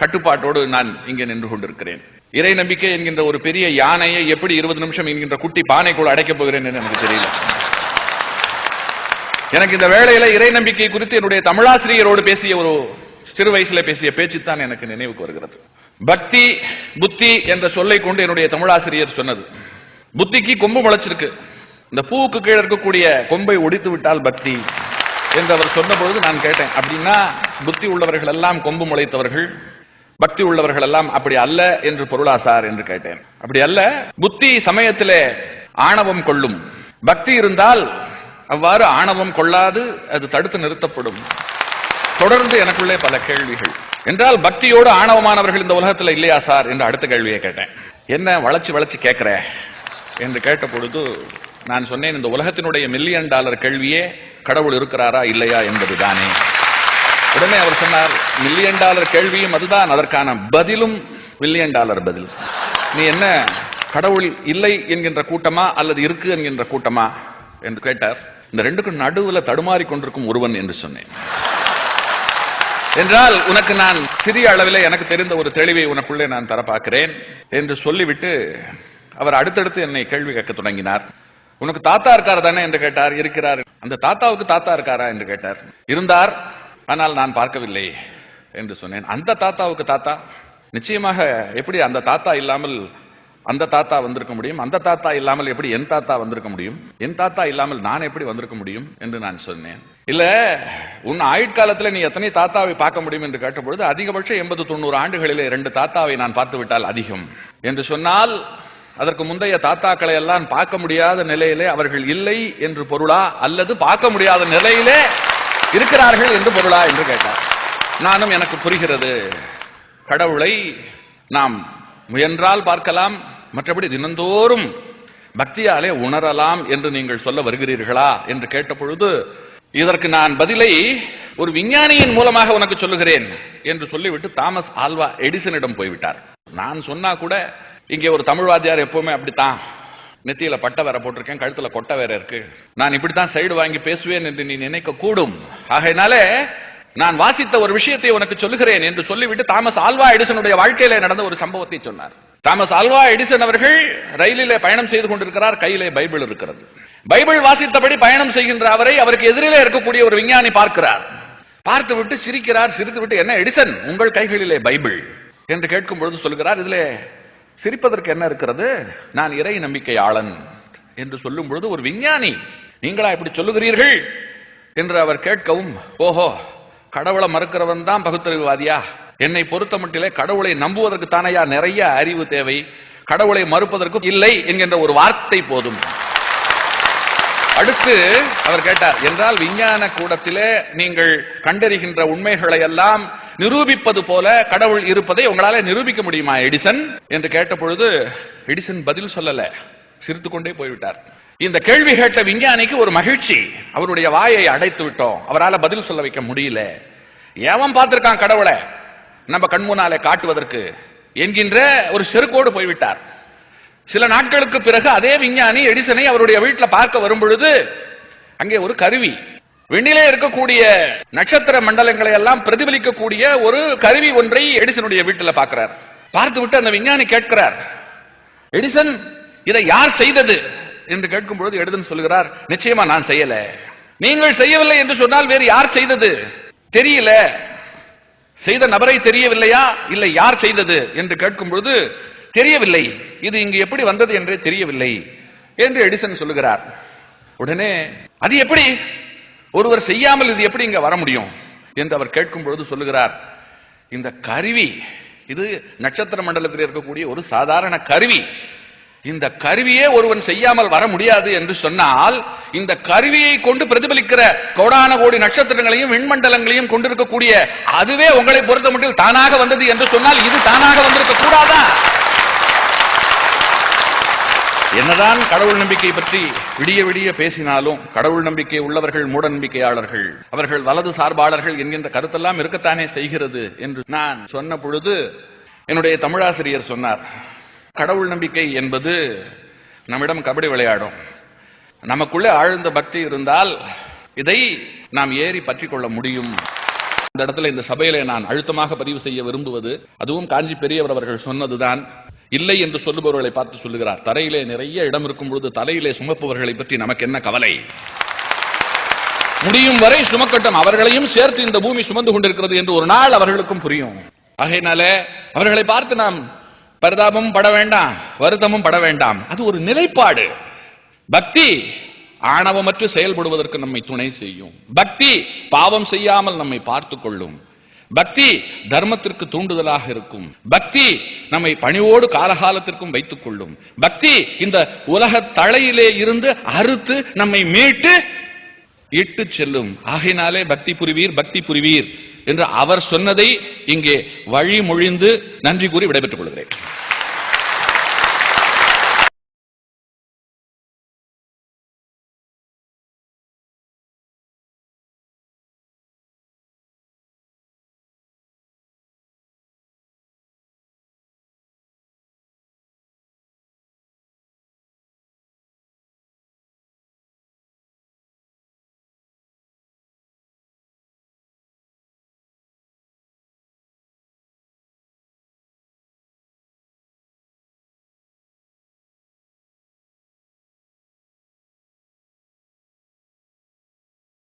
கட்டுப்பாட்டோடு நான் இங்கே நின்று கொண்டிருக்கிறேன். இறை நம்பிக்கை என்கின்ற ஒரு பெரிய யானையை எப்படி இருபது நிமிஷம் என்கின்ற குட்டி பானைக்குள் அடைக்கப் போகிறேன் என்று எனக்கு தெரியல. எனக்கு இந்த வேளையில இறை நம்பிக்கை குறித்து என்னுடைய தமிழாசிரியரோடு பேசிய ஒரு சிறு வயசுல பேசிய பேச்சு தான் எனக்கு நினைவுக்கு வருகிறது. பக்தி புத்தி என்ற சொல்லை கொண்டு என்னுடைய தமிழாசிரியர் சொன்னது. புத்திக்கு கொம்பு முளைச்சிருக்கு. இந்த பூவுக்கு கீழே இருக்கக்கூடிய கொம்பை ஒடித்து விட்டால் பக்தி என்று அவர் சொன்னபொழுது நான் கேட்டேன். அப்படின்னா புத்தி உள்ளவர்கள் எல்லாம் கொம்பு முளைத்தவர்கள். பக்தி உள்ளவர்கள் எல்லாம் அப்படி அல்ல என்று பொருளா சார் என்று கேட்டேன். அப்படி அல்ல புத்தி சமயத்திலே ஆணவம் கொள்ளும். பக்தி இருந்தால் அவ்வாறு ஆணவம் கொள்ளாது அது தடுத்து நிறுத்தப்படும். தொடர்ந்து எனக்குள்ளே பல கேள்விகள். என்றால் பக்தியோடு ஆணவமானவர்கள் இந்த உலகத்துல இல்லையா சார் என்று அடுத்த கேள்வியை கேட்டேன். என்ன வளைச்சு வளைச்சு கேட்கிற? என்று கேட்ட பொழுது நான் சொன்னேன் இந்த உலகத்தினுடைய மில்லியன் டாலர் கேள்வியே கடவுள் இருக்கிறாரா இல்லையா என்பதுதானே. உடனே அவர் சொன்னார் மில்லியன் டாலர் கேள்வியும் அதுதான் அதற்கான பதிலும் மில்லியன் டாலர் பதில். நீ என்ன கடவுள் இல்லை என்கின்ற கூட்டமா அல்லது இருக்கு என்கின்ற கூட்டமா? என்று கேட்டார். இந்த ரெண்டுக்கும் நடுவுல தடுமாறி கொண்டிருக்கும் ஒருவன் என்று சொன்னேன். என்றால் உனக்கு நான் சிறிய அளவில் எனக்கு தெரிந்த ஒரு தெளிவை உனக்குள்ளே நான் தர பார்க்கிறேன் என்று சொல்லிவிட்டு அவர் அடுத்தடுத்து என்னை கேள்வி கேட்க தொடங்கினார். உனக்கு தாத்தா இருக்கார் தானே? என்று கேட்டார். இருக்கிறார். அந்த தாத்தாவுக்கு தாத்தா இருக்காரா? என்று கேட்டார். இருந்தார். ஆனால் நான் பார்க்கவில்லை என்று சொன்னேன். அந்த தாத்தாவுக்கு தாத்தா? நிச்சயமாக எப்படி அந்த தாத்தா இல்லாமல் அந்த தாத்தா வந்திருக்க முடியும்? அந்த தாத்தா இல்லாமல் எப்படி என் தாத்தா வந்திருக்க முடியும்? என் தாத்தா இல்லாமல் நான் எப்படி வந்திருக்க முடியும் என்று நான் சொன்னேன். இல்ல உன் ஆயுட்காலத்தில் நீ எத்தனை தாத்தாவை பார்க்க முடியும் என்று கேட்டபொழுது அதிகபட்சம் எண்பது தொண்ணூறு ஆண்டுகளிலே இரண்டு தாத்தாவை நான் பார்த்து விட்டால் அதிகம். என்று சொன்னால் அதற்கு முந்தைய தாத்தாக்களை எல்லாம் பார்க்க முடியாத நிலையிலே அவர்கள் இல்லை என்று பொருளா? அல்லது பார்க்க முடியாத நிலையிலே இருக்கிறார்கள் என்று பொருளா என்று கேட்டார். நானும் எனக்கு புரிகிறது. கடவுளை நாம் முயன்றால் பார்க்கலாம். மற்றபடி தினந்தோறும் பக்தியாலே உணரலாம் என்று நீங்கள் சொல்ல வருகிறீர்களா என்று கேட்ட பொழுது இதற்கு நான் பதிலை ஒரு விஞ்ஞானியின் மூலமாக உனக்கு சொல்லுகிறேன் என்று சொல்லிவிட்டு தாமஸ் ஆல்வா எடிசனிடம் போய்விட்டார். நான் சொன்னா கூட இங்கே ஒரு தமிழ் வாத்தியார் எப்பவுமே அப்படித்தான். நெத்தியில பட்டை வேற போட்டிருக்கேன் கழுத்துல கொட்டை வேற இருக்கு. நான் இப்படித்தான் சைடு வாங்கி பேசுவேன் என்று நீ நினைக்க கூடும் ஆகையினாலே நான் வாசித்த ஒரு விஷயத்தை உனக்கு சொல்லுகிறேன் என்று சொல்லிவிட்டு தாமஸ் ஆல்வா எடிசனுடைய வாழ்க்கையில நடந்த ஒரு சம்பவத்தை சொன்னார். தாமஸ் ஆல்வா எடிசன் அவர்கள் ரயிலிலே பயணம் செய்து கொண்டிருக்கிறார் கையிலே பைபிள் இருக்கிறது. பைபிள் வாசித்தபடி பயணம் செய்கின்ற அவரை அவருக்கு எதிரிலே இருக்கக்கூடிய ஒரு விஞ்ஞானி பார்க்கிறார். பார்த்து விட்டு சிரிக்கிறார் சிரித்து விட்டு என்ன எடிசன் உங்கள் கைகளிலே பைபிள்? என்று கேட்கும் பொழுது சொல்கிறார் இதிலே சிரிப்பதற்கு என்ன இருக்கிறது? நான் இறை நம்பிக்கையாளன் என்று சொல்லும் பொழுது ஒரு விஞ்ஞானி நீங்களா இப்படி சொல்லுகிறீர்கள்? என்று அவர் கேட்கவும் ஓஹோ கடவுளை மறுக்கிறவன் தான் பகுத்தறிவுவாதியா? என்னை பொறுத்த மட்டிலே கடவுளை நம்புவதற்கு தானையா நிறைய அறிவு தேவை? கடவுளை மறுப்பதற்கு இல்லை என்கின்ற ஒரு வார்த்தை போதும். அடுத்து அவர் கேட்டார் என்றால் விஞ்ஞான கூடத்திலே நீங்கள் கண்டறிகின்ற உண்மைகளை எல்லாம் நிரூபிப்பது போல கடவுள் இருப்பதை உங்களால நிரூபிக்க முடியுமா எடிசன்? என்று கேட்ட பொழுது எடிசன் பதில் சொல்லல. சிரித்து கொண்டே போய்விட்டார். இந்த கேள்வி கேட்ட விஞ்ஞானிக்கு ஒரு மகிழ்ச்சி. அவருடைய வாயை அடைத்து விட்டோம். அவரால் பதில் சொல்ல வைக்க முடியல. ஏவன் பார்த்திருக்கான் கடவுளை. நம்ம கண்முனாலே காட்டுவதற்கு என்கின்ற ஒரு செருக்கோடு போய்விட்டார். சில நாட்களுக்கு பிறகு அதே விஞ்ஞானி எடிசனை அவருடைய வீட்டில் பார்க்க வரும் பொழுது அங்கே ஒரு கருவி விண்ணிலே இருக்கக்கூடிய நட்சத்திர மண்டலங்களை எல்லாம் பிரதிபலிக்கக்கூடிய ஒரு கருவி ஒன்றை எடிசனுடைய வீட்டில் பார்க்கிறார். பார்த்து விட்டு அந்த விஞ்ஞானி கேட்கிறார் எடிசன் இதை யார் செய்தது? என்று கேட்கும் பொழுது எடிசன் சொல்கிறார் நிச்சயமா நான் செய்யல. நீங்கள் செய்யவில்லை என்று சொன்னால் வேறு யார் செய்தது? தெரியல. செய்த நபரை தெரியவில்லையா? இல்லை யார் செய்தது? என்று கேட்கும் பொழுது தெரியவில்லை. இது இங்கு எப்படி வந்தது என்றே தெரியவில்லை என்று எடிசன் சொல்லுகிறார். உடனே அது எப்படி? ஒருவர் செய்யாமல் இது எப்படி இங்க வர முடியும்? என்று அவர் கேட்கும் பொழுது சொல்லுகிறார். இந்த கருவி இது நட்சத்திர மண்டலத்தில் இருக்கக்கூடிய ஒரு சாதாரண கருவி. இந்த கருவியே ஒருவன் செய்யாமல் வர முடியாது என்று சொன்னால் இந்த கருவியை கொண்டு பிரதிபலிக்கிற கோடான கோடி நட்சத்திரங்களையும் விண்மண்டலங்களையும் கொண்டிருக்கக்கூடிய அதுவே உங்களை பொறுத்த மட்டும் தானாக வந்தது என்று சொன்னால் இது தானாக வந்திருக்க கூடாதான் என்னதான் கடவுள் நம்பிக்கை பற்றி விடிய விடிய பேசினாலும் கடவுள் நம்பிக்கை உள்ளவர்கள் மூட நம்பிக்கையாளர்கள். அவர்கள் வலது சார்பாளர்கள் என்கின்ற கருத்தெல்லாம் இருக்கத்தானே செய்கிறது என்று நான் சொன்ன பொழுது என்னுடைய தமிழாசிரியர் சொன்னார். கடவுள் நம்பிக்கை என்பது நம்மிடம் கபடி விளையாடும். நமக்குள்ளே ஆழ்ந்த பக்தி இருந்தால் இதை நாம் ஏறி பற்றி கொள்ள முடியும். இந்த இடத்துல இந்த சபையில நான் அழுத்தமாக பதிவு செய்ய விரும்புவது அதுவும் காஞ்சி பெரியவர் அவர்கள் சொன்னதுதான். இல்லை என்று சொல்லுபவர்களை பார்த்து சொல்லுகிறார். தரையிலே நிறைய இடம் இருக்கும் பொழுது தலையிலே சுமப்பவர்களை பற்றி நமக்கு என்ன கவலை? முடியும் வரை சுமக்கட்டும். அவர்களையும் சேர்த்து இந்த பூமி சுமந்து கொண்டிருக்கிறது என்று ஒரு நாள் அவர்களுக்கும் புரியும். ஆகையினால அவர்களை பார்த்து நாம் பரிதாபமும் பட வேண்டாம் வருத்தமும் பட வேண்டாம். அது ஒரு நிலைப்பாடு. பக்தி ஆணவமற்று செயல்படுவதற்கு நம்மை துணை செய்யும். பக்தி பாவம் செய்யாமல் நம்மை பார்த்துக் கொள்ளும். பக்தி தர்மத்திற்கு தூண்டுதலாக இருக்கும். பக்தி நம்மை பணிவோடு காலகாலத்திற்கும் வைத்துக் கொள்ளும். பக்தி இந்த உலக தலையிலே இருந்து அறுத்து நம்மை மீட்டு இட்டு செல்லும். ஆகையினாலே பக்தி புரிவீர் பக்தி புரிவீர் என்று அவர் சொன்னதை இங்கே வழிமொழிந்து நன்றி கூறி விடைபெற்றுக் கொள்கிறேன்.